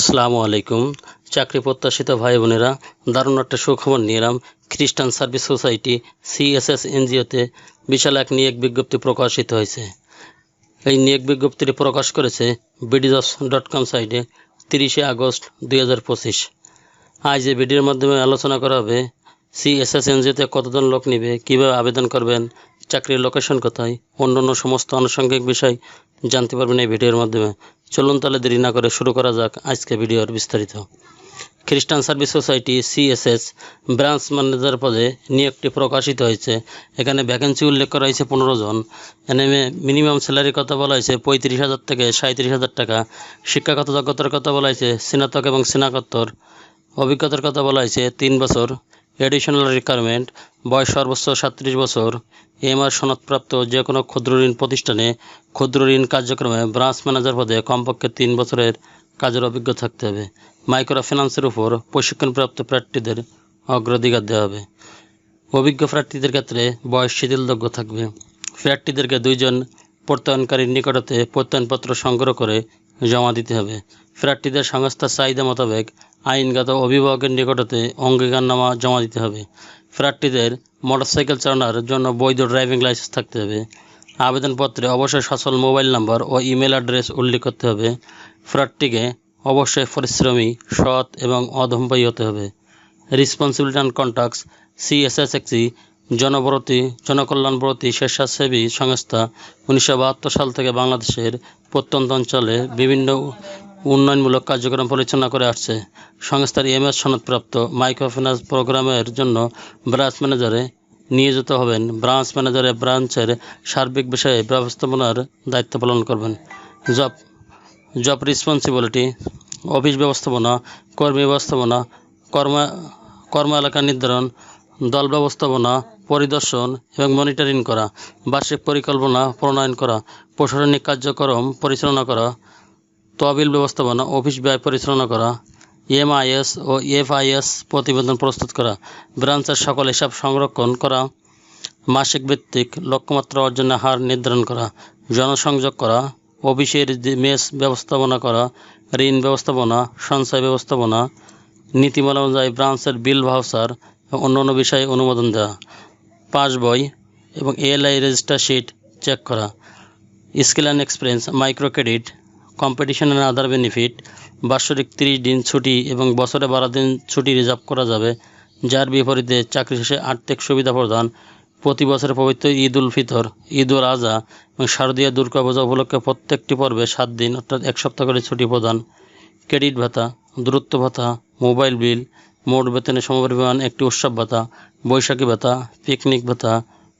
আসসালামু আলাইকুম। চাকরি প্রত্যাশিত ভাই বোনেরা, দারুণ একটা সুখবর নিয়ে এলাম খ্রিস্টান সার্ভিস সোসাইটি সিএসএস এনজিওতে বিশাল এক নিয়োগ বিজ্ঞপ্তি প্রকাশিত হয়েছে। এই নিয়োগ বিজ্ঞপ্তিটি প্রকাশ করেছে বিডিজস ডট কম সাইটে তিরিশে আগস্ট দুই হাজার পঁচিশ। আজ এই ভিডিওর মাধ্যমে আলোচনা করা হবে সিএসএস এনজিওতে কতজন লোক নেবে, কীভাবে আবেদন করবেন, চাকরির লোকেশন কোথায়, অন্যান্য সমস্ত আনুষঙ্গিক বিষয় জানতে পারবেন এই ভিডিওর মাধ্যমে। চলুন তাহলে দেরি না করে শুরু করা যাক আজকে ভিডিওর বিস্তারিত। Christian service society CSS branch manager পদে নিয়োগটি প্রকাশিত হয়েছে। এখানে ভ্যাকেন্সি উল্লেখ করা হয়েছে পনেরো জন। এখানে মিনিমাম স্যালারির কথা বলা হয়েছে পঁয়ত্রিশ হাজার থেকে সাঁত্রিশ হাজার টাকা। শিক্ষাগত যোগ্যতার কথা বলা হয়েছে স্নাতক এবং স্নাতকোত্তর। অভিজ্ঞতার কথা বলা হয়েছে তিন বছর। এডিশনাল রিকোয়ারমেন্ট বয়স সর্বোচ্চ সাতত্রিশ বছর এমআর সনদপ্রাপ্ত যে কোনো ক্ষুদ্র ঋণ প্রতিষ্ঠানে ক্ষুদ্র ঋণ কার্যক্রমে ব্রাঞ্চ ম্যানেজার পদে কমপক্ষে তিন বছরের কাজের অভিজ্ঞতা থাকতে হবে। মাইক্রো ফিন্যান্সের উপর প্রশিক্ষণপ্রাপ্ত প্রার্থীদের অগ্রাধিকার দেওয়া হবে। অভিজ্ঞ প্রার্থীদের ক্ষেত্রে বয়স শিথিলযোগ্য থাকবে। প্রার্থীদেরকে দুইজন প্রত্যয়নকারীর নিকটতে প্রত্যয়নপত্র সংগ্রহ করে জমা দিতে হবে। প্রার্থীদের সংস্থার চাহিদা মোতাবেক আইনগত অভিভাবকের নিকটতে অঙ্গীকারনামা জমা দিতে হবে। প্রার্থীদের মোটরসাইকেল চালানোর জন্য বৈধ ড্রাইভিং লাইসেন্স থাকতে হবে। আবেদনপত্রে অবশ্যই সচল মোবাইল নম্বর ও ইমেল অ্যাড্রেস উল্লেখ করতে হবে। প্রার্থীকে অবশ্যই পরিশ্রমী, সৎ এবং অধম্পায়ী হতে হবে। রেসপন্সিবিলিটি অ্যান্ড কন্ট্যাক্টস সিএসএস একটি জনবরতি, জনকল্যাণবরতি স্বেচ্ছাসেবী সংস্থা উনিশশো বাহাত্তর সাল থেকে বাংলাদেশের প্রত্যন্ত অঞ্চলে বিভিন্ন উন্নয়নমূলক কার্যক্রম পরিচালনা করে আসছে। সংস্থার এমএস সনদপ্রাপ্ত মাইক্রোফিন্যান্স প্রোগ্রামের জন্য ব্রাঞ্চ ম্যানেজারে নিয়োজিত হবেন। ব্রাঞ্চ ম্যানেজারে ব্রাঞ্চের সার্বিক বিষয়ে ব্যবস্থাপনার দায়িত্ব পালন করবেন। জব জব রেসপন্সিবিলিটি, অফিস ব্যবস্থাপনা, কর্মী ব্যবস্থাপনা, কর্ম কর্ম এলাকা নির্ধারণ, দল ব্যবস্থাপনা, পরিদর্শন এবং মনিটরিং করা, বার্ষিক পরিকল্পনা প্রণয়ন করা, প্রশাসনিক কার্যক্রম পরিচালনা করা তহবিল ব্যবস্থাপনা, অফিস ব্যয় পরিচালনা করা, এমআইএস ও এফআইএস প্রতিবেদন প্রস্তুত করা, ব্রাঞ্চের সকল হিসাব সংরক্ষণ করা, মাসিক ভিত্তিক লক্ষ্যমাত্রা অর্জনের হার নির্ধারণ করা, জনসংযোগ করা, অফিসের মেস ব্যবস্থাপনা করা, ঋণ ব্যবস্থাপনা, সঞ্চয় ব্যবস্থাপনা, নীতিমালা অনুযায়ী ব্রাঞ্চের বিল ভাউচার এবং অন্যান্য বিষয়ে অনুমোদন দেওয়া, পাস বই এবং এএলআই রেজিস্টার শিট চেক করা, skill and experience micro credit competition and other benefit বাৎসরিক তিরিশ দিন ছুটি এবং বছরে বারো দিন ছুটি রিজার্ভ করা যাবে, যার বিপরীতে চাকরি শেষে আর্থিক সুবিধা প্রদান, প্রতি বছরের পবিত্র ঈদ উল ফিতর, ঈদ উল আজহা এবং শারদীয় দুর্গা পূজা উপলক্ষে প্রত্যেকটি পর্বে সাত দিন অর্থাৎ এক সপ্তাহ করে ছুটি প্রদান, ক্রেডিট ভাতা দূরত্ব ভাতা, মোবাইল বিল, মোট বেতনের সমপরিমাণ একটি উৎসব ভাতা, বৈশাখী ভাতা পিকনিক ভাতা,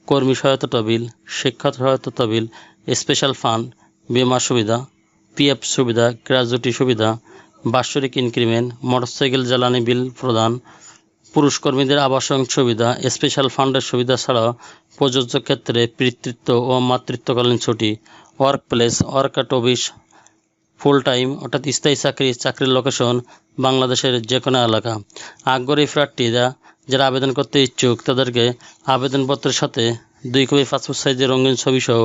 কর্মী সহায়তা তহবিল শিক্ষা সহায়তা তহবিল স্পেশাল ফান্ড বিমা সুবিধা। পিএফ সুবিধা গ্র্যাজুইটি সুবিধা, বাৎসরিক ইনক্রিমেন্ট, মোটরসাইকেল জ্বালানি বিল প্রদান পুরুষ কর্মীদের আবাসন সুবিধা, স্পেশাল ফান্ডের সুবিধা ছাড়াও প্রযোজ্য ক্ষেত্রে পিতৃত্ব ও মাতৃত্বকালীন ছুটি work place work at office full time অর্থাৎ স্থায়ী চাকরি, চাকরির লোকেশন বাংলাদেশের যে কোনো এলাকা। আগ্রহী প্রার্থীরা যারা আবেদন করতে ইচ্ছুক, তাদেরকে আবেদনপত্রের সাথে দুই কপি পাসপোর্ট সাইজের রঙিন ছবিসহ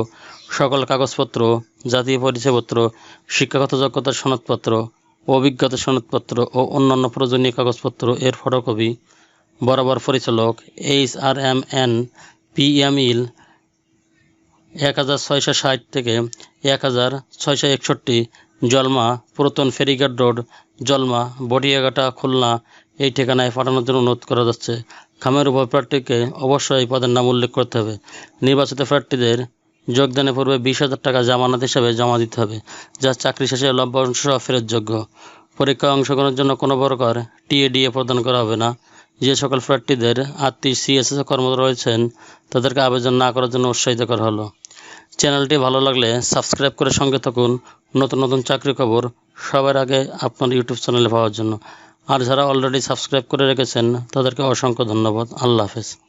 সকল কাগজপত্র, জাতীয় পরিচয়পত্র, শিক্ষাগত যোগ্যতার সনদপত্র অভিজ্ঞতা সনদপত্র ও অন্যান্য প্রয়োজনীয় কাগজপত্র এর ফটোকপি বরাবর পরিচালক H R M N P M L এক হাজার ছয়শো ষাট থেকে এক হাজার ছয়শো একষট্টি জলমা পুরাতন ফেরিঘাট রোড, জলমা বটিয়াঘাটা, খুলনা এই ঠিকানায় পাঠানোর জন্য অনুরোধ করা যাচ্ছে। খামের উপর প্রার্থীকে অবশ্যই পদের নাম উল্লেখ করতে হবে। নির্বাচিত প্রার্থীদের যোগদানের পূর্বে বিশ হাজার টাকা জামানত হিসাবে জমা দিতে হবে, যা চাকরি শেষে লভ্যাংশ ফেরতযোগ্য পরীক্ষায় অংশগ্রহণের জন্য কোনো প্রকার টিএডিএ প্রদান করা হবে না। যে সকল প্রার্থীদের আত্মীয় সিএসএস কর্মরত রয়েছেন, তাদেরকে আবেদন না করার জন্য উৎসাহিত করা হলো। চ্যানেলটি ভালো লাগলে সাবস্ক্রাইব করে সঙ্গে থাকুন। নতুন নতুন চাকরি খবর সবার আগে আপনার ইউটিউব চ্যানেলে পাওয়ার জন্য। আর যারা অলরেডি সাবস্ক্রাইব করে রেখেছেন তাদেরকে অসংখ্য ধন্যবাদ। আল্লাহ হাফেজ।